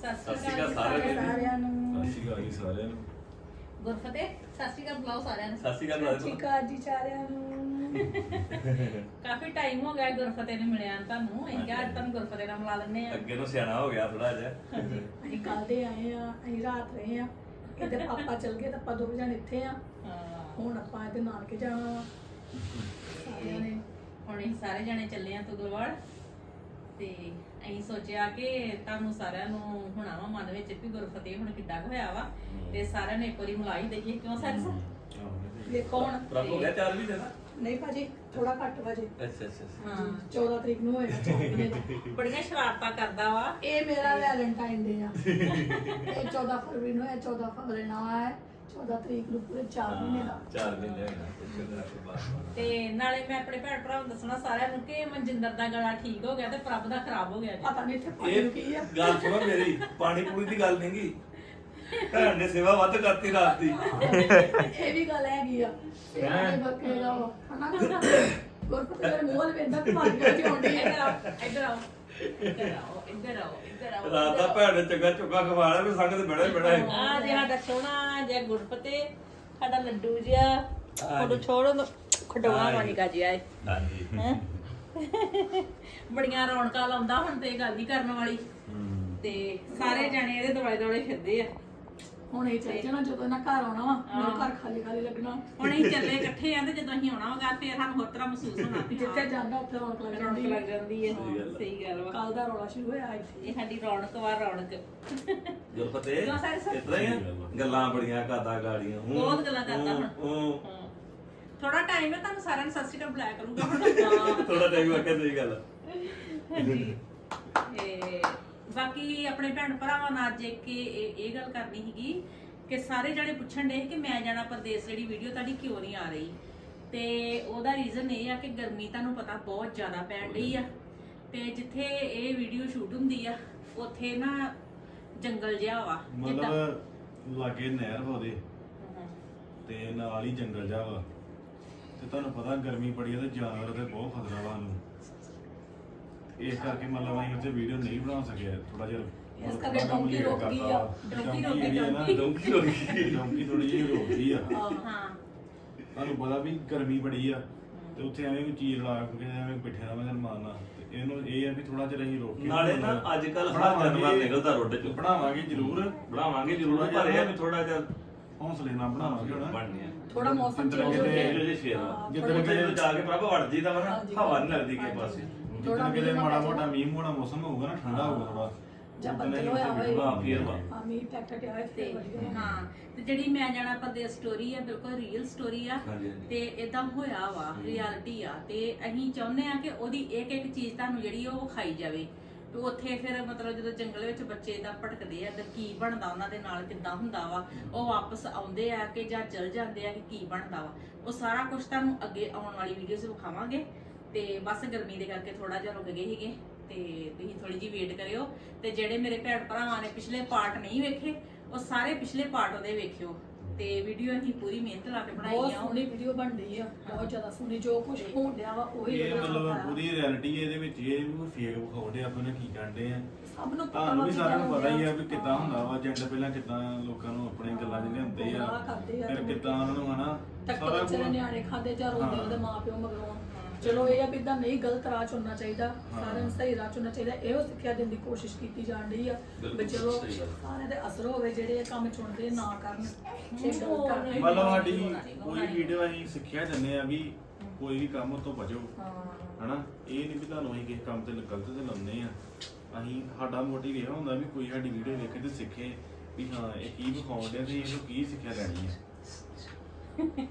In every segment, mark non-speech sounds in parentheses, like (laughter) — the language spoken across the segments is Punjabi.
ਸਤਿ ਸ਼੍ਰੀ ਅਕਾਲ ਸਾਰਿਆਂ ਨੂੰ। ਸਾਰਿਆਂ ਨੂੰ। ਸਤਿ ਸ਼੍ਰੀ ਅਕਾਲ ਜੀ ਸਾਰਿਆਂ ਨੂੰ। ਗੁਰਫਤਿਹ ਸਤਿ ਸ਼੍ਰੀ ਅਕਾਲ ਬੁਲਾਓ ਸਾਰਿਆਂ ਨੂੰ। ਸਤਿ ਸ਼੍ਰੀ ਅਕਾਲ ਸਤਿ ਸ਼੍ਰੀ ਬੁਲਾਓ ਅਕਾਲ ਜੀ ਸਾਰਿਆਂ ਨੂੰ। ਕਾਫੀ ਟਾਈਮ ਹੋ ਗਿਆ ਗੁਰਫਤਿਹ ਨੇ ਮਿਲਿਆ ਨੂੰ ਤੁਹਾਨੂੰ। ਅਸੀਂ ਕਿਹਾ ਅੱਜ ਤੁਹਾਨੂੰ ਗੁਰਫਤਿਹ ਨਾਲ ਮਿਲਾ ਲੈਂਦੇ ਆ ਅੱਗੇ ਨੂੰ ਸਿਆਣਾ ਹੋ ਗਿਆ ਥੋੜਾ ਜਿਹਾ। ਅਸੀਂ ਕੱਲ ਦੇ ਆਏ ਆ ਅਸੀਂ ਰਾਤ ਰਹੇ ਆ ਇਹਦੇ ਪਾਪਾ ਚਲ ਗਏ ਤਾਂ ਆਪਾਂ ਦੋ ਜਣ ਇੱਥੇ ਆ ਹਾਂ, ਹੁਣ ਆਪਾਂ ਇਹਦੇ ਨਾਨਕੇ ਜਾਣਾ ਵਾ। ਸਾਰਿਆਂ ਨੇ ਹੁਣ ਅਸੀਂ ਸਾਰੇ ਜਣੇ ਚੱਲੇ ਆ ਤੁਗਲਵਾੜ ਤੇ ਅਸੀਂ ਸੋਚਿਆ ਕਿ ਤੁਹਾਨੂੰ ਸਾਰਿਆਂ ਨੂੰ ਹੁਣਾ ਵਾ ਮਨ ਵਿੱਚ ਵੀ ਗੁਰਫਤਿਹ ਹੁਣ ਕਿੱਡਾ ਕੁ ਹੋਇਆ ਵਾ। ਤੇ ਸਾਰਿਆਂ ਨੇ ਇੱਕ ਵਾਰੀ ਮਿਲਾਈ ਦਈਏ ਕਿਉਂ ਸਰ ਵੇਖੋ ਹੁਣ ਪ੍ਰਭ ਹੋ ਗਿਆ ਚਾਰ ਵੀ ਦੇਣਾ ਨਹੀਂ ਭਾਜੀ ਥੋੜਾ ਘੱਟ ਵਜੇ ਅੱਛਾ ਅੱਛਾ ਅੱਛਾ। ਹਾਂ। 14 ਤਰੀਕ ਨੂੰ ਹੋਏਗਾ। ਬੜੀਆਂ ਸ਼ਰਾਰਤਾਂ ਕਰਦਾ ਵਾ। ਇਹ ਮੇਰਾ ਵੈਲੈਂਟਾਈਨ ਡੇ ਆ। ਇਹ 14 ਫਰਵਰੀ ਨੂੰ ਹੈ 14 ਫਰਵਰੀ ਨੂੰ ਹੈ 14 ਤਰੀਕ ਨੂੰ ਪੂਰੇ 4 ਮਹੀਨੇ ਦਾ। ਚਾਰ ਮਹੀਨੇ ਹੋਏ ਨਾ ਸ਼ੁਕਰ ਹੈ ਬਾਤ ਤੇ ਨਾਲੇ ਮੈਂ ਆਪਣੇ ਭੈਣ ਭਰਾਵਾਂ ਨੂੰ ਦੱਸਣਾ ਸਾਰਿਆਂ ਨੂੰ ਕਿ ਮਨਜਿੰਦਰ ਦਾ ਗਲਾ ਠੀਕ ਹੋ ਗਿਆ ਤੇ ਪ੍ਰਭ ਦਾ ਖਰਾਬ ਹੋ ਗਿਆ ਜੀ। ਪਤਾ ਨਹੀਂ ਇੱਥੇ ਪਾਣੀ ਨੂੰ ਕੀ ਆ। ਇਹ ਗੱਲ ਸੁਣੋ ਮੇਰੀ ਪਾਣੀ ਪੂਰੀ ਦੀ ਗੱਲ ਨਹੀਂਗੀ ਭੈਣ ਨੇ ਸੇਵਾ ਵੱਧ ਕਰਤੀ ਰਾਤ ਦੀ। ਇਹ ਵੀ ਗੱਲ ਹੈਗੀ ਆ। ਇਹ ਬੱਕੇ ਦਾ ਉਹ, ਹਨਾ? ਗੁਰਪਤ ਮੇਰੇ ਮੂੰਹ ਵੱਲ ਵੇਂਦਾ ਕਿ ਮਾਰੀ ਜਾਂਦੀ ਹੁੰਦੀ ਇੱਧਰ ਹੈ ਆਓ ਇੱਧਰ ਆਓ। ਇੱਧਰ ਆਓ ਇੱਧਰ ਆਓ ਇੱਧਰ ਆਓ ਰਾਤ ਦਾ ਭੈਣ ਨੇ ਚੰਗਾ ਚੁੱਕਾ ਖਵਾ ਲਿਆ ਵੀ ਸੰਗ ਤੇ ਬੜਾ ਹੀ ਬੜਾ ਹੈ। ਆ ਜੇ ਸਾਡਾ ਸੋਹਣਾ ਜਿਹਾ ਗੁਰਪਤੇ ਸਾਡਾ ਲੱਡੂ ਜਿਹਾ ਉਹਨੂੰ ਛੋੜੋ ਖਡਵਾ ਪਾਣੀ ਕਾ ਜਿਆ ਹਾਂਜੀ? ਬੜੀਆਂ ਰੌਣਕਾਂ ਲਾਉਂਦਾ ਹੁਣ ਤੇ ਗੱਲ ਹੀ ਕਰਨ ਵਾਲੀ। ਤੇ ਸਾਰੇ ਜਾਣੇ ਇਹਦੇ ਦੁਆਲੇ ਦੁਆਲੇ ਫਿਰਦੇ ਆ। ਹੁਣ ਇਹ ਚੱਲ ਜਾਣਾ ਜਦੋਂ ਇਹਨਾਂ ਘਰ ਆਉਣਾ ਵਾ ਮੇਰਾ ਘਰ ਖਾਲੀ ਖਾਲੀ ਲੱਗਣਾ ਹੁਣ ਅਸੀਂ ਚੱਲੇ ਇਕੱਠੇ ਆਂ ਤੇ ਜਦੋਂ ਅਸੀਂ ਆਉਣਾ ਹੋਗਾ ਫਿਰ ਸਾਨੂੰ ਹੋਰ ਤਰ੍ਹਾਂ ਮਹਿਸੂਸ ਹੋਣਾ ਵੀ ਜਿੱਥੇ ਜਾਂਦਾ ਉੱਥੇ ਰੌਣਕ ਲੱਗ ਰੌਣਕ ਜਾਂਦੀ ਲੱਗ ਜਾਂਦੀ ਹੈ ਸਹੀ ਗੱਲ ਆ। ਸਹੀ ਗੱਲ ਵਾ ਕੱਲ ਦਾ ਰੌਲਾ ਸ਼ੁਰੂ ਹੋਇਆ ਇੱਥੇ ਇਹ ਸਾਡੀ ਰੌਣਕ ਵਾ ਰੌਣਕ ਗੁਰਪਤੇ ਕਿਉਂ ਸਾਰੇ ਸਰ? ਇਤਨਾ ਹੀ ਆ? ਗੱਲਾਂ ਬੜੀਆਂ ਕਰਦਾ ਗਾੜੀਆਂ ਹੂੰ, ਬਹੁਤ ਗੱਲਾਂ ਕਰਦਾ ਹੂੰ, ਹੁਣ। ਹੂੰ। ਥੋੜਾ ਟਾਈਮ ਹੈ ਤੁਹਾਨੂੰ ਸਾਰਿਆਂ ਨੂੰ ਸਤਿ ਸ਼੍ਰੀ ਅਕਾਲ ਬੁਲਾਇਆ ਕਰੂਗਾ ਹੁਣ ਥੋੜਾ ਟਾਈਮ ਵਾਕਿਆ ਸਹੀ ਗੱਲ ਆ। ਹਾਂਜੀ ਤੇ ਬਾਕੀ ਆਪਣੇ ਭੈਣ ਭਰਾਵਾਂ ਨਾਲ ਅੱਜ ਇੱਕ ਇਹ ਗੱਲ ਕਰਨੀ ਸੀਗੀ ਕਿ ਸਾਰੇ ਜਣੇ ਪੁੱਛਣ ਦੇ ਕਿ ਮੈਂ ਜਾਣਾ ਪਰਦੇਸ ਜਿਹੜੀ ਵੀਡੀਓ ਤੁਹਾਡੀ ਕਿਉਂ ਨਹੀਂ ਆ ਰਹੀ? ਤੇ ਉਹਦਾ ਰੀਜ਼ਨ ਇਹ ਆ ਕਿ ਗਰਮੀ ਤੁਹਾਨੂੰ ਪਤਾ ਬਹੁਤ ਜ਼ਿਆਦਾ ਪੈਣ ਡਈ ਆ। ਤੇ ਜਿੱਥੇ ਇਹ ਵੀਡੀਓ ਸ਼ੂਟ ਹੁੰਦੀ ਆ ਉੱਥੇ ਨਾ ਜੰਗਲ ਜਿਹਾ ਵਾ ਮਤਲਬ ਲਾਗੇ ਨਹਿਰ ਵਾ ਉਹਦੇ। ਤੇ ਨਾਲ ਹੀ ਜੰਗਲ ਜਾ ਵਾ। ਤੇ ਤੁਹਾਨੂੰ ਪਤਾ ਗਰਮੀ ਬੜੀ ਆ ਤੇ ਜਾਨਵਰ ਤੇ ਬਹੁਤ ਖਤਰਾ ਵਾ ਸਾਨੂੰ। ਇਸ ਕਰਕੇ ਮਤਲਬ ਅਸੀਂ ਉੱਥੇ ਵੀਡੀਓ ਨਹੀਂ ਬਣਾ ਸਕਿਆ ਥੋੜਾ ਜਿਹਾ ਇਸ ਕਰਕੇ ਡੋਂਕੀ ਰੁਕ ਗਈ ਆ। ਡੋਂਕੀ ਰੁਕ ਗਈ, ਡੋਂਕੀ। ਡੋਂਕੀ ਰੁਕ ਗਈ। ਡੋਂਕੀ ਥੋੜੀ ਜਿਹੀ ਰੁਕ ਗਈ ਆ। ਹਾਂ ਤੁਹਾਨੂੰ ਪਤਾ ਵੀ ਗਰਮੀ ਬੜੀ ਆ ਤੇ ਉੱਥੇ ਐਵੇਂ ਕੋਈ ਚੀਜ਼ ਲਾ ਕੇ ਐਵੇਂ ਬਿਠਿਆ ਰਵਾਂਗੇ ਮਾਰਨਾ। ਤੇ ਇਹਨੂੰ ਇਹ ਆ ਵੀ ਥੋੜਾ ਜਿਹਾ ਅਸੀਂ ਰੋਕ ਕੇ ਨਾਲੇ ਨਾ ਅੱਜ ਕੱਲ ਹਰ ਬਣਾਵਾਂਗੇ- ਜਾਨਵਰ ਨਿਕਲਦਾ ਰੋਡ ਚੋਂ। ਬਣਾਵਾਂਗੇ ਜ਼ਰੂਰ ਬਣਾਵਾਂਗੇ ਜ਼ਰੂਰ ਪਰ ਇਹ ਆ ਵੀ ਥੋੜਾ ਜਿਹਾ ਹੌਸਲੇ ਨਾਲ ਬਣਾਵਾਂਗੇ ਹੁਣ ਬਣਨੀ ਆ। ਥੋੜਾ ਮੌਸਮ ਜਿੱਦਾਂ ਚੇਂਜ ਹੋ ਕਿਤੇ- ਗਿਆ ਜਿੱਦਾਂ ਕਿਤੇ ਜਾ ਕੇ ਪ੍ਰਭ ਵੜ ਜੀਦਾ ਵਾ ਨਾ। ਹਵਾ ਨਹੀਂ ਲੱਗਦੀ ਕਿਸੇ ਪਾਸੇ। ਥੋੜ੍ਹਾ ਜਿੱਦਾਂ ਕਿਤੇ ਮਾੜਾ ਮੋਟਾ। ਮੀਂਹ ਮੋੜਾ ਮੌਸਮ ਹੋਊਗਾ ਨਾ ਠੰਡਾ ਹੋਊਗਾ ਥੋੜਾ ਜਾਂ ਬੱਦਲ ਹੋਇਆ ਹੋਏ। ਹਾਂ ਫੇਰ ਵਾ ਹਾਂ ਮੀਂਹ ਟਕ ਟਕ ਆਇਆ ਤੇ ਤੇ ਵਧੀਆ ਹਾਂ ਤੇ ਜਿਹੜੀ ਮੈਂ ਜਾਣਾ ਪਰਦੇਸ ਸਟੋਰੀ ਆ ਬਿਲਕੁਲ ਰੀਅਲ ਸਟੋਰੀ ਆ। ਹਾਂਜੀ, ਹਾਂਜੀ। ਤੇ ਇਦਾਂ ਹੋਇਆ ਵਾ ਰਿਐਲਿਟੀ ਆ। ਤੇ ਅਸੀਂ ਚਾਹੁੰਦੇ ਆ ਕਿ ਉਹਦੀ ਇੱਕ ਇੱਕ ਚੀਜ਼ ਤੁਹਾਨੂੰ ਜਿਹੜੀ ਉਹ ਖਾਈ ਜਾਵੇ। ਤੇ ਉੱਥੇ ਫਿਰ ਮਤਲਬ ਜਦੋਂ ਜੰਗਲ ਵਿੱਚ ਬੱਚੇ ਦਾ ਭਟਕਦੇ ਆ ਤੇ ਕੀ ਬਣਦਾ ਉਹਨਾਂ ਦੇ ਨਾਲ ਕਿੱਦਾਂ ਹੁੰਦਾ ਵਾ। ਉਹ ਵਾਪਸ ਆਉਂਦੇ ਆ ਕਿ ਜਾਂ ਚਲ ਜਾਂਦੇ ਆ ਕਿ ਕੀ ਬਣਦਾ ਵਾ। ਉਹ ਸਾਰਾ ਕੁਝ ਤੁਹਾਨੂੰ ਅੱਗੇ ਆਉਣ ਵਾਲੀ ਵੀਡੀਓ 'ਚ ਵਿਖਾਵਾਂਗੇ। ਤੇ ਬਸ ਗਰਮੀ ਦੇ ਕਰਕੇ ਥੋੜਾ ਜਿਹਾ ਰੁਕ ਗਏ ਸੀਗੇ ਤੇ ਤੁਸੀਂ ਥੋੜੀ ਜਿਹੀ ਵੇਟ ਕਰਿਓ ਤੇ ਜਿਹੜੇ ਮੇਰੇ ਭੈਣ ਭਰਾਵਾਂ ਨੇ ਪਿਛਲੇ ਪਾਰਟ ਨਹੀਂ ਵੇਖੇ ਉਹ ਸਾਰੇ ਪਿਛਲੇ ਪਾਰਟ ਉਹਦੇ ਵੇਖਿਓ ਤੇ ਵੀਡੀਓ ਅਸੀਂ ਪੂਰੀ ਮਿਹਨਤ ਲਾ ਕੇ ਬਣਾਈ ਬਹੁਤ ਆ ਸੋਹਣੀ ਵੀਡੀਓ ਬਣ ਰਹੀ ਆ ਬਹੁਤ ਜ਼ਿਆਦਾ ਸੋਹਣੀ ਜੋ ਕੁਝ ਹੋਣ ਡਿਆ ਵਾ ਉਹੀ ਇਹ ਮਤਲਬ। ਪੂਰੀ ਰਿਐਲਿਟੀ ਇਹਦੇ ਵਿੱਚ ਇਹ ਵੀ ਫੇਕ ਵਿਖਾਉਂਦੇ ਆਪਾਂ ਨੇ ਕੀ ਕਰਦੇ ਆ ਸਭ ਨੂੰ ਪਤਾ ਤੁਹਾਨੂੰ ਵਾ ਸਾਰਿਆਂ ਨੂੰ ਪਤਾ ਹੀ ਆ ਵੀ ਹੁੰਦੇ ਕਿੱਦਾਂ ਹੁੰਦਾ ਵਾ ਏਜੰਟ ਪਹਿਲਾਂ ਕਿੱਦਾਂ ਲੋਕਾਂ ਨੂੰ ਆਪਣੇ ਗੱਲਾਂ 'ਚ ਲਿਆਉਂਦੇ ਆ ਫਿਰ ਕਿੱਦਾਂ ਉਹਨਾਂ ਨੂੰ ਹਨਾ ਕੁਝ- ਨਿਆਣੇ ਖਾਂਦੇ ਜਾਂ ਰੋਂਦੇ। ਉਹਦੇ ਮਾਪਿਓ ਮਗਰੋਂ ਚਲੋ ਇਹ ਆ ਵੀ ਇਦਾਂ ਨਹੀਂ ਗਲਤ ਰਾਹ ਚੁਣਨਾ ਚਾਹੀਦਾ ਸਾਰਿਆਂ ਨੂੰ ਸਹੀ ਰਾਹ ਚੁਣਨਾ ਚਾਹੀਦਾ ਇਹੋ ਸਿੱਖਿਆ ਦੇਣ ਦੀ ਕੋਸ਼ਿਸ਼ ਕੀਤੀ ਜਾਣ ਰਹੀ ਆ ਵੀ ਚਲੋ। ਸਾਰਿਆਂ ਦੇ ਅਸਰ ਹੋਵੇ ਜਿਹੜੇ ਇਹ ਕੰਮ ਚੁਣਦੇ ਨਾ ਕਰਨ ਇਹ ਗਲਤ ਆ ਨਹੀਂ। ਮਤਲਬ ਸਾਡੀ ਕੋਈ। ਵੀਡੀਓ ਅਸੀਂ ਸਿੱਖਿਆ ਦਿੰਦੇ ਆ ਵੀ ਕੋਈ ਵੀ ਕੰਮ ਤੋਂ ਬਚੋ ਹਾਂ ਹਨਾ ਇਹ ਨਹੀਂ ਵੀ ਤੁਹਾਨੂੰ ਅਸੀਂ ਕਿਸੇ ਕੰਮ ਤੇ ਗਲਤ ਤੇ ਲਾਉਂਦੇ ਆ ਅਸੀਂ ਸਾਡਾ ਮੋਟਿਵ ਇਹ ਹੁੰਦਾ ਵੀ ਕੋਈ ਸਾਡੀ ਵੀਡੀਓ ਵੇਖੇ ਤੇ ਸਿੱਖੇ ਵੀ ਹਾਂ ਇਹ ਕੀ ਵਿਖਾਉਣ ਡਿਆ ਤੇ ਇਹਨੂੰ ਕੀ ਸਿੱਖਿਆ ਲੈਣੀ ਹੈ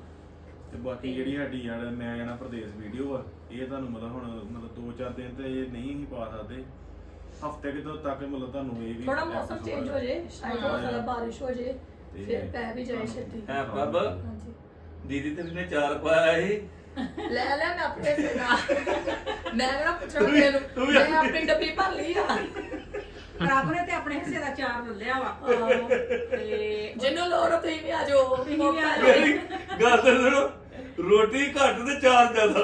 ਤੇ ਬਾਕੀ ਜਿਹੜੀ ਸਾਡੀ ਯਾਰ ਮੈਂ ਜਾਣਾ ਪ੍ਰਦੇਸ਼ ਵੀਡੀਓ ਆ ਇਹ ਤੁਹਾਨੂੰ ਮਤਲਬ ਹੁਣ ਮਤਲਬ 2-4 ਦਿਨ ਤੇ ਇਹ ਨਹੀਂ ਹੀ ਪਾ ਸਕਦੇ। ਹਫ਼ਤੇ ਕਿਤੋਂ ਤੱਕ ਮਤਲਬ ਤੁਹਾਨੂੰ ਇਹ ਵੀ ਥੋੜਾ ਮੌਸਮ episode ਚੇਂਜ ਹੋ ਜੇ ਸ਼ਾਇਦ ਹੋ। ਸਕਦਾ ਬਾਰਿਸ਼ ਹੋ ਜੇ ਤੇ- ਫਿਰ ਪੈ ਵੀ ਜਾਏ ਛੇਤੀ। ਹੈ ਪ੍ਰਭ ਹਾਂਜੀ। ਦੀਦੀ ਤੇ ਨੇ ਚਾਰ ਪਾਇਆ ਸੀ। ਲੈ ਲੈ ਮੈਂ ਆਪਣੇ ਸੇ ਨਾਲ। ਮੈਂ ਕਿਹੜਾ ਪੁੱਛਣਾ ਤੈਨੂੰ? ਮੈਂ ਆਪਣੀ ਡੱਬੀ ਭਰ ਲਈ ਆ। ਰੱਬ ਨੇ ਤੇ ਆਪਣੇ ਹਿੱਸੇ ਦਾ ਚਾਰ ਲੈ ਲਿਆ ਵਾ। ਹਾਂ। ਤੇ ਜਿਹਨੂੰ ਲੋੜ ਆ ਤੁਸੀਂ ਵੀ ਆ ਜਾਓ ਤੁਸੀਂ ਵੀ ਆ ਜਾਓ। ਮੇਰੀ ਗੱਲ ਤੇ ਸੁਣੋ ਰੋਟੀ ਘੱਟ ਤੇ ਚਾਰ ਜ਼ਿਆਦਾ।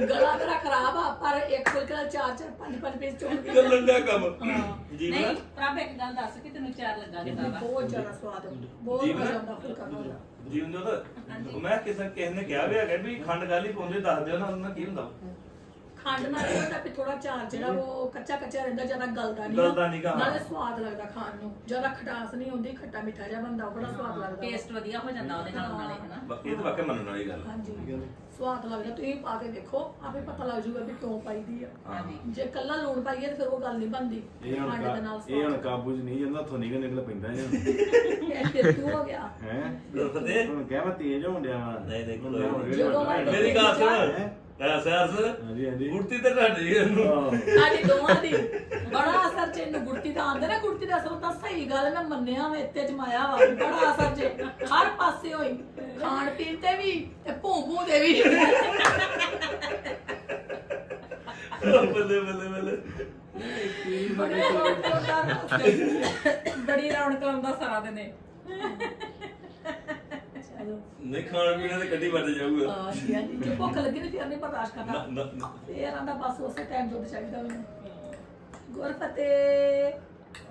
ਗਲਾ ਮੇਰਾ ਖਰਾਬ ਆ ਪਰ ਇੱਕ ਫੁਲਕੇ ਨਾਲ ਚਾਰ ਚਾਰ ਪੰਜ ਪੰਜ ਪੀਸ ਚੋਂ ਕੇ ਚੱਲਣ ਦਾ ਕੰਮ। ਨਹੀਂ ਜੀਵਨ ਪ੍ਰਭ ਇੱਕ ਗੱਲ ਦੱਸ ਕਿ ਤੈਨੂੰ ਚਾਰ ਲੱਗਾ ਕਿਦਾਂ ਬਹੁਤ ਜ਼ਿਆਦਾ ਸਵਾਦ। ਬਹੁਤ ਜੀਵਨ? ਮਜ਼ਾ ਆਉਂਦਾ ਫੁਲਕਾ ਖਾਣ ਦਾ। ਜੀਵਨ ਮੈਂ ਕਿਸੇ ਕਿਸੇ ਨੇ ਕਿਹਾ ਵੀ ਹੈਗਾ ਵੀ ਖੰਡ ਗਾਲੀ ਪਾਉਂਦੇ ਦੱਸ ਦਿਓ ਨਾ ਉਹਨਾਂ ਕੀ ਹੁੰਦਾ? ਖੰਡ ਨਾਲ ਇਹ ਵੀ ਥੋੜਾ ਚਾਰ ਜਿਹੜਾ ਉਹ ਕੱਚਾ ਕੱਚਾ ਰਹਿੰਦਾ ਜ਼ਿਆਦਾ ਗਲਦਾ ਨਹੀਂ ਗਲਦਾ ਨੀ ਗਾ। ਨਾਲੇ ਸਵਾਦ ਲੱਗਦਾ ਖਾਣ ਨੂੰ। ਜ਼ਿਆਦਾ ਖਟਾਸ ਨਹੀਂ ਹੁੰਦੀ ਖੱਟਾ ਮਿੱਠਾ ਜਿਹਾ ਉਹ ਬੜਾ ਸਵਾਦ ਲੱਗਦਾ। ਟੇਸਟ ਵਧੀਆ ਹੋ ਜਾਂਦਾ ਉਹਦੇ ਨਾਲ ਨਾਲੇ ਹਨਾ। ਵਾ- ਇਹ ਤਾਂ ਵਾਕਿਆ ਮੰਨਣ ਵਾਲੀ ਗੱਲ ਆ। ਹਾਂਜੀ। ਸਵਾਦ ਲੱਗਦਾ ਤੁਸੀਂ ਪਾ ਕੇ ਦੇਖੋ ਆਪੇ ਪਤਾ ਲੱਗ ਜਾਊਗਾ ਵੀ ਕਿਉਂ ਪਾਈਦੀ ਆ। ਹਾਂਜੀ ਜੇ ਕੱਲਾ ਲੂਣ ਪਾਈਏ ਤਾਂ ਫਿਰ ਉਹ ਗੱਲ ਨਹੀਂ ਬਣਦੀ। ਇਹ ਹੁਣ ਖੰਡ ਦੇ ਨਾਲ ਕਾ- ਇਹ ਹੁਣ ਕਾਬੂ 'ਚ ਨਹੀਂ ਜਾਂਦਾ ਉੱਥੋਂ ਨਿਕਲ ਨਿਕਲ ਪੈਂਦਾ ਜਾਂ ਇਹ ਫਿਰ ਕਿਉਂ ਹੋ ਗਿਆ? ਹੈ? ਗੁਰਫਤਿਹ ਹੁਣ ਕਹਿ ਮੈਂ ਤੇਜ਼ ਹੋਣ ਡਿਆ ਵਾਂ। ਨਹੀਂ, ਨਹੀਂ, ਕੋਈ ਮੈਂ ਹੁਣ ਨਹੀਂ। ਜਦੋਂ ਮੈਂ- ਮੇਰੀ ਗੱਲ ਸੁਣ। ਹੈਂ? ਐ ਸੈਰਸ? ਹਾਂਜੀ ਹਾਂਜੀ। ਗੁੜਤੀ ਤੇ ਢਾਡੀ ਇਹਨੂੰ। ਸਾਡੀ ਦੋਵਾਂ ਦੀ। ਬੜਾ ਅਸਰ ਚ ਇਹਨੂੰ ਗੁੜਤੀ ਦਾ ਆਂਦੇ ਨਾ ਗੁੜਤੀ ਦਾ ਅਸਰ ਤਾਂ ਸਹੀ ਗੱਲ ਮੈਂ ਮੰਨਿਆ ਮੈਂ ਇੱਥੇ ਜਮਾਇਆ ਵਾ ਬੜਾ ਅਸਰ ਚ। ਹਰ ਪਾਸੇ ਹੋਈ। ਖਾਣ ਪੀਣ ਤੇ ਵੀ ਤੇ ਭੂ ਭੂ ਦੇ ਵੀ। ਬੱਲੇ ਬੱਲੇ ਬੱਲੇ। ਬੜੀ ਰੌਣਕ ਲਾਉਂਦਾ ਸਾਰਾ ਦਿਨ ਇਹ। ਚਲੋ ਨਹੀਂ ਖਾਣ ਪੀਣ ਤੇ ਕੱਢੀ ਵੱਜ ਜਾਊਗਾ। ਆ ਜੀ ਹਾਂਜੀ ਜੇ ਭੁੱਖ ਲੱਗੀ ਤੇ ਫਿਰ ਨਹੀਂ ਬਰਦਾਸ਼ਤ ਨਾ ਕਰਨਾ। ਨਾ ਨਾ। ਫੇਰ ਆਂਦਾ ਬਸ ਉਸੇ ਟਾਈਮ ਦੁੱਧ ਚਾਹੀਦਾ ਮੈਨੂੰ। ਗੁਰਫਤੇ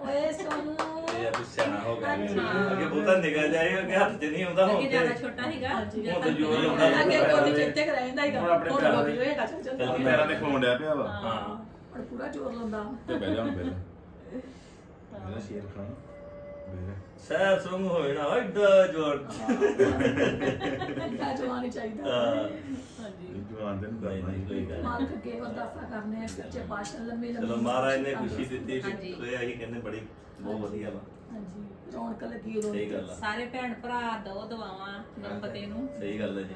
ਓਏ ਸੋਨੂ। ਇਹ ਅਭੀ ਸਿਆਣਾ ਹੋ ਗਿਆ। ਹਾਂਜੀ। ਅੱਗੇ ਬਹੁਤਾ ਨਿਗਾਹ ਜਾਏ ਅੱਗੇ ਹੱਥ 'ਚ ਨਹੀਂ ਆਉਂਦਾ ਹੁਣ ਤੇ ਜ਼ਿਆਦਾ ਛੋਟਾ ਸੀਗਾ। ਹਾਂਜੀ। ਹੁਣ ਤਾਂ ਜ਼ੋਰ ਲਾਉਂਦਾ। ਅੱਗੇ ਗੋਦੀ ਚਿੱਤੇ ਕਰ ਰਹਿੰਦਾ ਹੀਗਾ ਹੁਣ ਆਪਣੇ ਹੁਣ ਗੋਦੀ ਦੇ- ਹੋਏਗਾ ਚੱਲ ਚੱਲ। ਚੱਲ ਪੈਰਾਂ ਤੇ ਖੋਣ ਡਿਆ ਪਿਆ ਵਾ। ਹਾਂ। ਪਰ ਪੂਰਾ ਜ਼ੋਰ ਲਾਉਂਦਾ। ਤੇ ਬਹਿ ਜਾ ਹੁਣ ਬਹਿ ਜਾ ਮੇਰਾ ਸ਼ੇਰ ਖਾਨ ਬਹਿ ਜਾ ਸਹਿ ਸੁੰਗ ਹੋਏ ਨਾ ਐਡਾ ਜੋਰ ਐਡਾ ਜਵਾਨ ਚਾਹੀਦਾ। ਹਾਂ। ਹਾਂਜੀ। ਜਵਾਨ ਦੇ ਨੂੰ ਨਹੀਂ ਨਹੀਂ ਕੋਈ ਗੱਲ ਮਾਲਕ ਅੱਗੇ ਅਰਦਾਸਾਂ ਕਰਨੇ ਆ ਸੱਚੇ ਪਾਤਸ਼ਾਹ ਲੰਮੇ ਲੰਮੇ ਚਲੋ ਮਹਾਰਾਜ ਨੇ ਖੁਸ਼ੀ ਦਿੱਤੀ ਹਾਂਜੀ। ਤੇ ਅਸੀਂ ਕਹਿੰਦੇ ਬੜੀ ਬਹੁਤ ਵਧੀਆ ਵਾ। ਹਾਂਜੀ। ਰੌਣਕ ਲੱਗੀ ਉਦੋਂ ਸਹੀ ਗੱਲ ਆ। ਸਾਰੇ ਭੈਣ ਭਰਾ ਦੋ ਦਵਾਵਾਂ ਗਣਪਤੀ ਨੂੰ। ਸਹੀ ਗੱਲ ਹੈ ਜੀ।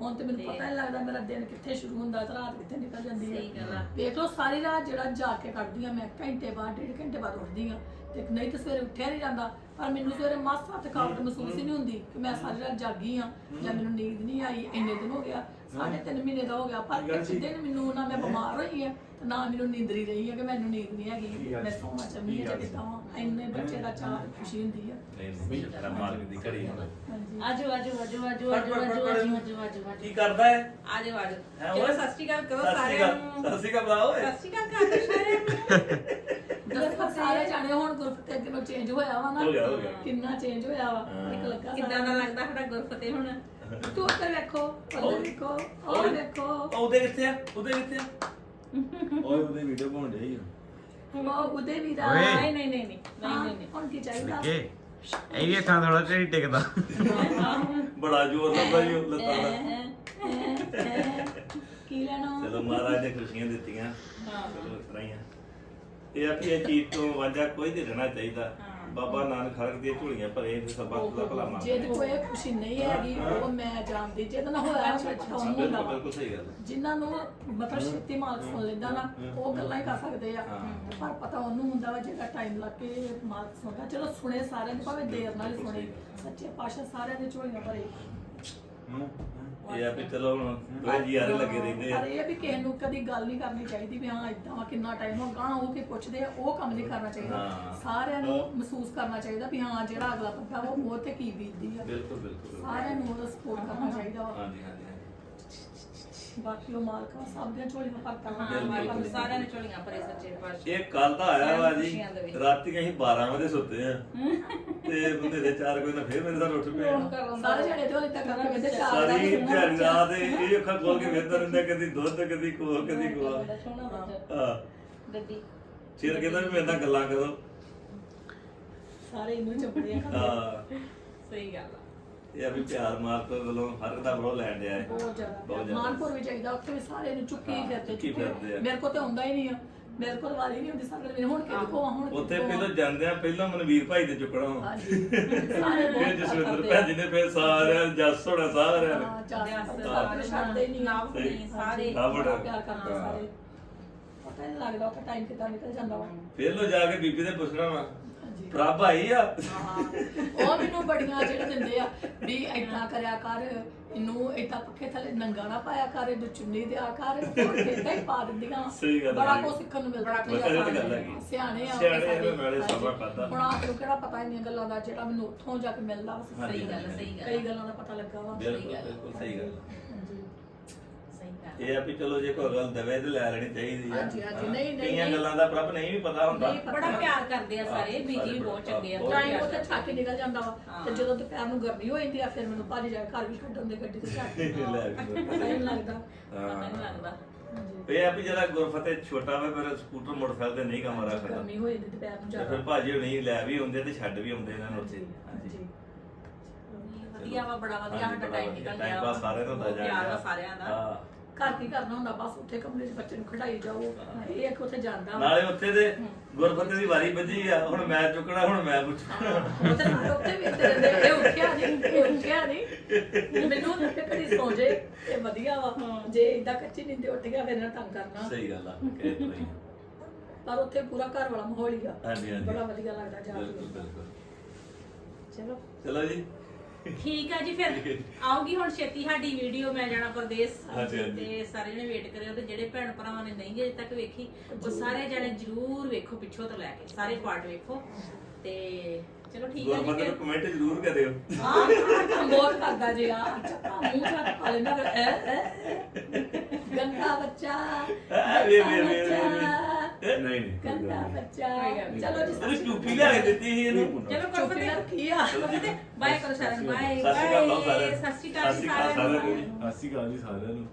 ਹੁਣ ਤੇ ਮੈਨੂੰ ਪਤਾ ਨਹੀਂ ਲੱਗਦਾ ਮੇਰਾ ਦਿਨ ਕਿੱਥੇ ਸ਼ੁਰੂ ਹੁੰਦਾ ਤੇ ਰਾਤ ਕਿੱਥੇ ਨਿਕਲ ਜਾਂਦੀ ਹੈ ਸਹੀ ਗੱਲ ਆ। ਦੇਖ ਲਓ ਸਾਰੀ ਰਾਤ ਜਿਹੜਾ ਜਾ ਕੇ ਕੱਢਦੀ ਆ ਮੈਂ ਘੰਟੇ ਬਾਅਦ ਡੇਢ ਘੰਟੇ ਬਾਅਦ ਉੱਠਦੀ ਆ। ਤੇ ਨਹੀਂ ਤਾਂ ਸਵੇਰੇ ਉੱਠਿਆ ਨਹੀਂ ਜਾਂਦਾ ਪਰ ਮੈਨੂੰ ਸਵੇਰੇ ਮਾਸਾ ਥਕਾਵਟ ਮਹਿਸੂਸ ਹੀ ਨਹੀਂ ਹੁੰਦੀ ਕਿ ਮੈਂ ਸਾਰੀ ਰਾਤ ਜਾਗੀ ਆ ਜਾਂ ਮੈਨੂੰ ਨੀਂਦ ਨਹੀਂ ਆਈ ਇੰਨੇ ਦਿਨ ਹੋ ਗਿਆ ਸਾਢੇ 3 ਮਹੀਨੇ ਦਾ ਹੋ ਗਿਆ ਪਰ ਇੱਕ ਦਿਨ ਮੈਨੂੰ ਨਾ ਮੈਂ ਬਿਮਾਰ ਹੋਈ ਆ ਨਾ ਮੈਨੂੰ ਨੀਂਦਰੀ ਰਹੀ ਆ ਕਿ ਮੈਨੂੰ ਨੀਂਦ ਨਹੀਂ ਹੈਗੀ ਮੈਂ ਸੌਣਾ ਚਾਹੁੰਦੀ ਆ ਜਿੱਦਾਂ ਇੰਨੇ ਬੱਚੇ ਦਾ ਚਾਹ ਖੁਸ਼ੀ ਹੁੰਦੀ ਆ। ਨਹੀਂ ਮੰਮੀ ਤੇਰਾ ਮਾਲਕ ਦੀ ਘੜੀ ਆਜੋ ਆਜੋ ਆਜੋ ਆਜੋ ਆਜੋ ਆਜੋ ਆਜੋ ਕੀ ਕਰਦਾ ਹੈ ਆਜੋ ਆਜੋ। ਚਲੋ ਸਤਿ ਸ਼੍ਰੀ ਅਕਾਲ ਕਰੋ ਸਾਰਿਆਂ ਨੂੰ। ਸਤਿ ਸ਼੍ਰੀ ਅਕਾਲ ਬੁਲਾਓ ਸਤਿ ਸ਼੍ਰੀ ਸਾਰੇ ਜਾਣੇ ਹੁਣ ਗੁਰਫਤ ਅੱਗੇ ਨੂੰ ਚੇਂਜ ਹੋਇਆ ਵਾ ਨਾ। ਹੋ ਗਿਆ, ਹੋ ਗਿਆ। ਕਿੰਨਾ ਚੇਂਜ ਹੋਇਆ ਵਾ। ਇੱਕ ਲੱਗਾ ਕਿੱਦਾਂ ਦਾ ਲੱਗਦਾ ਸਾਡਾ ਗੁਰਫਤਿਹ ਹੁਣ? ਤੂੰ ਉੱਧਰ ਵੇਖੋ ਉੱਧਰ ਵੇਖੋ ਉਹ ਵੇਖੋ। ਉਹ ਉਹਦੇ ਕਿੱਥੇ ਆ? ਉਹਦੇ ਕਿੱਥੇ ਆ? ਓਏ ਉਹਦੇ ਵੀਡੀਓ ਹੀ ਆ। ਉਹ ਉਹਦੇ ਵੀ ਦਾ ਓਏ। ਨਹੀਂ ਨਹੀਂ ਨਹੀਂ ਨਹੀਂ ਹਾਂ, ਨਹੀਂ ਨਹੀਂ। ਹੁਣ ਕੀ ਚਾਹੀਦਾ? ਲੱਗੇ। ਇਹ ਵੀ ਅੱਖਾਂ ਥੋੜਾ ਢੇਰੀ ਟਿਕਦਾ। ਬੜਾ ਜ਼ੋਰ ਲੱਗਦਾ ਜੀ ਉਹ ਲੱਤਾਂ ਦਾ। ਹੈਂ, ਹੈਂ, ਕੀ ਲੈਣਾ? ਚਲੋ ਮਹਾਰਾਜ ਨੇ ਖੁਸ਼ੀਆਂ ਦਿੱਤੀਆਂ। ਹਾਂ। ਚਲੋ ਇਸ ਤਰ੍ਹਾਂ ਹੀ ਆ। ਇਹ ਆ ਇਹ ਚੀਜ਼ ਤੋਂ ਵਾਂਝਾ ਕੋਈ ਨਹੀਂ ਰਹਿਣਾ ਚਾਹੀਦਾ। ਹਾਂ। ਬਾਬਾ ਨਾਨਕ ਖੜਕ ਦੀਆਂ ਝੋਲੀਆਂ ਭਰੇ ਤੇ ਸਭ ਦਾ ਭਲਾ ਜੇ ਮੰਗਦਾ ਕੋਈ ਖੁਸ਼ੀ ਨਹੀਂ ਹੈਗੀ ਉਹ ਮੈਂ ਜਾਣਦੀ ਜਿਹਦੇ ਨਾਲ ਹੋਇਆ ਹੁੰਦਾ। ਬਿਲਕੁਲ ਸਹੀ ਗੱਲ ਹੈ। ਜਿਨ੍ਹਾਂ ਨੂੰ ਮਤਲਬ ਛੇਤੀ ਮਾਲਕ ਸੁਣ ਲੈਂਦਾ ਨਾ ਉਹ ਗੱਲਾਂ ਹੀ ਕਰ ਸਕਦੇ ਆ। ਹਾਂ। ਪਰ ਪਤਾ ਉਹਨੂੰ ਹੁੰਦਾ ਵਾ ਜਿਹੜਾ ਟਾਈਮ ਲੱਗ ਕੇ ਮਾਲਕ ਸੁਣਦਾ ਚਲੋ ਸੁਣੇ ਸਾਰਿਆਂ ਨੇ ਭਾਵੇਂ ਦੇਰ ਨਾਲ ਹੀ ਸੁਣੇ। ਸੱਚੇ ਪਾਤਸ਼ਾਹ ਸਾਰਿਆਂ ਦੇ ਝੋਲੀਆਂ ਭਰੇ। ਇਹ ਆ ਵੀ ਚਲੋ ਹੁਣ ਜੀ ਆਰੇ ਲੱਗੇ ਰਹਿੰਦੇ ਆ। ਪਰ ਇਹ ਆ ਵੀ ਕਿਸੇ ਨੂੰ ਕਦੀ ਗੱਲ ਨਹੀਂ ਕਰਨੀ ਚਾਹੀਦੀ ਵੀ ਹਾਂ ਇਦਾਂ ਵਾ ਕਿੰਨਾ ਟਾਈਮ ਹੋ ਗਾਂ ਉਹ ਕੇ ਪੁੱਛਦੇ ਆ ਉਹ ਕੰਮ ਨਹੀਂ ਕਰਨਾ ਚਾਹੀਦਾ। ਹਾਂ। ਸਾਰਿਆਂ ਨੂੰ ਮਹਿਸੂਸ ਕਰਨਾ ਚਾਹੀਦਾ ਵੀ ਹਾਂ ਜਿਹੜਾ ਅਗਲਾ ਬੰਦਾ ਵਾ ਉਹ ਤੇ ਕੀ ਬੀਤਦੀ ਆ। ਬਿਲਕੁਲ ਬਿਲਕੁਲ। ਸਾਰਿਆਂ ਨੂੰ ਉਹਦਾ ਸਪੋਰਟ ਕਰਨਾ ਚਾਹੀਦਾ ਵਾ। ਹਾਂਜੀ ਹਾਂਜੀ ਹਾਂਜੀ। ਬਾਕੀ ਉਹ ਮਾਲਕ ਆ ਸਭ ਦੀਆਂ ਝੋਲੀਆਂ ਭਰਤਾ ਵਾ ਹਾਂ ਵਾਹਿਗੁਰੂ ਸਾਰਿਆਂ ਨੇ ਝੋਲੀਆਂ ਭਰੇ ਸੱਚੇ ਪਾਤਸ਼ਾਹ। ਇਹ ਕੱਲ ਤਾਂ ਆਇਆ ਵਾ ਜੀ ਖੁਸ਼ੀਆਂ ਦੇਵੇ। ਰਾਤੀ ਅਸੀਂ 12 ਵਜੇ ਸੁੱਤੇ ਆ। ਤੇ ਬੰਦੇ ਦੇ 4 ਵਜੇ ਨਾਲ ਫੇਰ ਮੇਰੇ ਨਾਲ ਉੱਠ ਪਏ ਆ। ਸਾਰੇ ਜਣੇ ਝੋਲੀ ਤੱਕ ਕਰਕੇ ਕਹਿੰਦੇ ਚਾਰ ਦਾ ਸਾਰੀ ਵੀ ਸੋਹਣਾ ਦਿਹਾੜੀ ਬੱਚਾ। ਰਾਤ ਇਹ ਇਹ ਅੱਖਾਂ ਖੋਲ ਕੇ ਵੇਖਦਾ ਰਹਿੰਦਾ ਕਦੀ ਦੁੱਧ ਕਦੀ ਕੋਹ ਕਦੀ ਕੋਹ ਬੜਾ ਸੋਹਣਾ ਬੱਚਾ। ਹਾਂ। ਗੱਡੀ। ਸਿਰ ਕਹਿੰਦਾ ਵੀ ਮੇਰੇ ਨਾਲ ਗੱਲਾਂ ਕਰੋ। ਸਾਰੇ ਇਹਨੂੰ ਚੰਬੜੇ ਆ। ਹਾਂ। ਸਹੀ ਗੱਲ ਆ। ਇਹ ਆ ਵੀ ਪਿਆਰ ਮਾਰ ਤੋਂ ਵੱਲੋਂ ਹਰ ਦਾ ਬਰੋ ਲੈਣ ਡਿਆ ਹੈ ਬਹੁਤ ਬਹੁਤ ਜ਼ਿਆਦਾ ਜ਼ਿਆਦਾ। ਮਾਨਪੁਰ ਵੀ ਚਾਹੀਦਾ ਉੱਥੇ ਵੀ ਸਾਰੇ ਨੂੰ ਚੁੱਕੀ ਹਾਂ, ਫਿਰਦੇ ਚੁੱਕੀ ਫਿਰਦੇ ਆ। ਮੇਰੇ ਕੋਲ ਤੇ ਆਉਂਦਾ ਹੀ ਨਹੀਂ ਆ ਮੇਰੇ ਕੋਲ ਵਾਲੀ ਨਹੀਂ ਹੁੰਦੀ ਸਾਰੇ ਮੇਰੇ ਹੁਣ ਕੋ ਹੁਣ ਕਿਹਦੇ ਉੱਥੇ। ਪਹਿਲਾਂ ਜਾਂਦੇ ਆ ਪਹਿਲਾਂ ਮਨਵੀਰ ਭਾਈ ਦੇ ਚੁੱਕਣਾ ਵਾ। ਹਾਂਜੀ (laughs) ਸਾਰੇ ਬਹੁਤ ਫਿਰ ਜਸਵਿੰਦਰ ਭੈਣ। ਜੀ ਨੇ ਫਿਰ ਸਾਰਿਆਂ ਜੱਸ ਹੋਣਾ ਸਾਰਿਆਂ ਨੇ ਹਾਂ, ਵਿਆਸ ਸਾਰੇ ਛੱਡਦੇ ਹੀ ਨਹੀਂ ਆ। ਨਾਮ ਨਹੀਂ ਸਾਰੇ ਬੜਾ। ਪਿਆਰ ਕਰਦੇ। ਸਾਰੇ ਪਤਾ ਹੀ ਨਹੀਂ ਲੱਗਦਾ ਉਹ ਟਾਈਮ ਕਿੱਦਾਂ ਨਿਕਲ ਜਾਂਦਾ ਵਾ ਫਿਰ ਲੋ ਜਾ ਕੇ ਬੀਬੀ ਦੇ ਪੁੱਛਣਾ ਵਾ ਪ੍ਰਭ ਆਈ ਆ ਹਾਂ ਉਹ ਮੈਨੂੰ ਬੜੀਆਂ ਜਿਹੜੇ ਦਿੰਦੇ ਆ ਵੀ ਏਦਾਂ ਕਰਿਆ ਕਰ ਇਹਨੂੰ ਏਦਾਂ ਪੱਖੇ ਥੱਲੇ ਨੰਗਾ ਨਾ ਪਾਇਆ ਕਰ ਇਹਨੂੰ ਚੁੰਨੀ ਦਿਆ ਕਰ ਹੋਰ ਏਦਾਂ ਹੀ ਪਾ ਦਿੰਦੀਆਂ ਸਹੀ ਗੱਲ ਬੜਾ ਹੈ। ਕੁਝ ਸਿੱਖਣ ਨੂੰ ਮਿਲਦਾ ਬੜਾ ਤਾਂ ਗੱਲ। ਹੈਗੀ। ਸਿਆਣੇ ਆ ਸਿਆਣੇ ਸਾਡੇ, ਆ, ਨਾਲੇ ਹਾਂਜੀ। ਸਮਾਂ ਖਾਧਾ। ਹੁਣ ਆਪ ਨੂੰ ਕਿਹੜਾ ਪਤਾ ਇੰਨੀਆਂ ਗੱਲਾਂ ਦਾ ਜਿਹੜਾ ਮੈਨੂੰ ਉੱਥੋਂ ਜਾ ਕੇ ਮਿਲਦਾ ਵਾ ਸਹੀ ਗੱਲ ਆ, ਹਾਂਜੀ। ਸਹੀ ਗੱਲ ਕਈ ਆ। ਗੱਲਾਂ ਦਾ ਪਤਾ ਲੱਗਾ ਵਾ ਬਿਲਕੁਲ ਬਿਲਕੁਲ ਸਹੀ ਗੱਲ ਹਾਂਜੀ ਸਹੀ ਗੱਲ ਇਹ ਆ ਵੀ ਚਲੋ ਜੇ ਕੋਈ ਗੱਲ ਦਵੇ ਤੇ ਲੈ ਲੈਣੀ ਚਾਹੀਦੀ ਆ। ਹਾਂਜੀ, ਹਾਂਜੀ, ਨਹੀਂ, ਨਹੀਂ, ਕਈਆਂ ਨਹੀਂ। ਗੱਲਾਂ ਦਾ ਪ੍ਰਭ ਨਹੀਂ ਵੀ ਪਤਾ ਹੁੰਦਾ। ਨਹੀਂ। ਬੜਾ ਪਿਆਰ ਕਰਦੇ ਆ ਸਾਰੇ ਹਾਂ, ਬੀਜੀ ਵੀ ਬਹੁਤ ਚੰਗੇ ਆ। ਟਾਈਮ ਉੱਥੇ ਕਰਦੇ ਛੱਕ ਕੇ ਨਿਕਲ ਜਾਂਦਾ ਵਾ ਹਾਂ। ਤੇ ਜਦੋਂ ਦੁਪਹਿਰ ਨੂੰ ਗਰਮੀ ਹੋ ਜਾਂਦੀ ਆ ਫਿਰ ਮੈਨੂੰ ਭਾਜੀ ਜਾ ਕੇ ਘਰ ਵੀ ਕੱਢਣ ਦੇ ਗੱਡੀ ਤੇ ਕੇ ਲੈ ਪਤਾ ਹੀ ਨਹੀਂ ਲੱਗਦਾ ਪਤਾ ਨਹੀਂ ਲੱਗਦਾ। ਇਹ ਆ ਵੀ ਜਿਹੜਾ ਗੁਰਫਤਿਹ ਛੋਟਾ ਵੇ ਫਿਰ ਸਕੂਟਰ ਮੋਟਰਸਾਈਕਲ ਤੇ ਨਹੀਂ ਕੰਮ ਰੱਖਦਾ। ਗਰਮੀ ਹੋ ਜਾਂਦੀ ਦੁਪਹਿਰ ਨੂੰ ਤੇ ਜ਼ਿਆਦਾ। ਫਿਰ ਭਾਜੀ ਹੋਣੀ ਲੈ ਵੀ ਹੁੰਦੇ ਤੇ ਛੱਡ ਵੀ ਆਉਂਦੇ ਇਹਨਾਂ ਨੂੰ ਉੱਥੇ। ਹਾਂਜੀ ਵਧੀਆ ਵਾ ਬੜਾ ਵਧੀਆ ਸਾਡਾ ਟਾਈਮ ਨਿਕਲ ਗਿਆ। Pass ਸਾਰਿਆਂ ਦਾ ਹੁੰਦਾ ਜਾ ਰਿਹਾ। ਵਾ ਸਾਰਿਆਂ ਦਾ। ਹਾਂ ਘਰ ਕੀ ਕਰਨਾ ਹੁੰਦਾ? ਬਸ ਉੱਥੇ ਕਮਰੇ 'ਚ ਬੱਚੇ ਨੂੰ ਖੜਾਈ ਜਾਓ। ਇਹ ਇੱਕ ਉੱਥੇ ਜਾਂਦਾ। ਵਾ। ਨਾਲੇ ਉੱਥੇ ਦੇ ਗੁਰਫਤਿਹ ਦੀ ਵਾਰੀ ਵੱਜੀ ਆ। ਹੁਣ ਮੈਂ ਚੁੱਕਣਾ ਹੁਣ ਮੈਂ ਪੁੱਛਣਾ। ਉੱਥੇ ਸਾਰੇ ਉੱਥੇ ਵੇਖਦੇ ਰਹਿੰਦੇ। ਇਹ ਉੱਠਿਆ ਨਹੀਂ ਇਹ ਉੱਠਿਆ ਨਹੀਂ ਮੈਨੂੰ ਨਾ ਕਿ ਕਦੀ ਸੌ ਜੇ ਇਹ ਵਧੀਆ ਵਾ। ਜੇ ਇਦਾਂ ਕੱਚੀ ਨੀਂਦੇ ਉੱਠ ਗਿਆ ਫਿਰ ਇਹਨਾਂ ਤੰਗ ਕਰਨਾ। ਸਹੀ ਗੱਲ ਆ ਕਹਿ ਤੂੰ ਹੀ। ਪਰ ਉੱਥੇ ਪੂਰਾ ਘਰ ਵਾਲਾ ਮਾਹੌਲ ਹੀ ਆ। ਹਾਂਜੀ, ਹਾਂਜੀ। ਬੜਾ ਵਧੀਆ ਲੱਗਦਾ ਜਾ ਬਿਲਕੁਲ ਕੇ ਬਿਲਕੁਲ। ਚਲੋ। ਚਲੋ ਜੀ। ਠੀਕ ਆ ਜੀ ਫਿਰ ਆਉਗੀ ਹੁਣ ਛੇਤੀ ਸਾਡੀ ਵੀਡੀਓ ਮੈਂ ਜਾਣਾ ਪ੍ਰਦੇਸ਼ ਹਾਂਜੀ, ਹਾਂਜੀ। ਤੇ ਸਾਰੇ ਜਣੇ ਵੇਟ ਕਰਿਓ ਤੇ ਜਿਹੜੇ ਭੈਣ ਭਰਾਵਾਂ ਨੇ ਨਹੀਂ ਅਜੇ ਤੱਕ ਵੇਖੀ ਉਹ ਸਾਰੇ ਜਣੇ ਜਰੂਰ ਵੇਖੋ ਪਿੱਛੋਂ ਤੋਂ ਲੈ ਕੇ ਸਾਰੇ ਪਾਰਟ ਵੇਖੋ। ਤੇ ਚਲੋ ਠੀਕ ਆ ਜੀ ਫਿਰ। ਨੂੰ ਕਮੈਂਟ ਜ਼ਰੂਰ ਕਰਿਓ ਹਾਂ ਬਹੁਤ ਕਰਦਾ ਜੀ ਆ ਚੱਪਾ ਮੂੰਹ ਚ ਪਾ ਲੈਂਦਾ ਫਿਰ ਐ ਐ ਗੰਦਾ ਬੱਚਾ ਵੇ ਵੇ ਵੇ ਵੇ ਬੱਚਾ, ਨਹੀਂ ਨਹੀਂ ਕੋਈ ਗੰਦਾ ਗੱਲ ਨਹੀਂ। ਬੱਚਾ। ਕੋਈ ਗੱਲ ਨਹੀਂ। ਚਲੋ ਜੀ ਉਹਨੇ ਟੂਪੀ ਲਿਆ ਕੇ ਦਿੱਤੀ ਸੀ ਇਹਨੂੰ। ਚਲੋ ਕਰੋ ਚੁੱਪ ਫਤਿਹ ਰੱਖੀ ਆ? ਬਾਏ ਕਰੋ ਸਾਰਿਆਂ ਨੂੰ ਬਾਏ ਸਤਿ ਸ਼੍ਰੀ ਅਕਾਲ ਬਾਏ ਸਾਰਿਆਂ ਨੂੰ। ਸਤਿ ਸ਼੍ਰੀ ਅਕਾਲ ਜੀ ਸਤਿ ਸ਼੍ਰੀ ਅਕਾਲ ਸਾਰਿਆਂ ਸਾਰਿਆਂ ਨੂੰ ਨੂੰ। ਸਤਿ ਸ਼੍ਰੀ ਅਕਾਲ ਜੀ ਸਾਰਿਆਂ ਨੂੰ।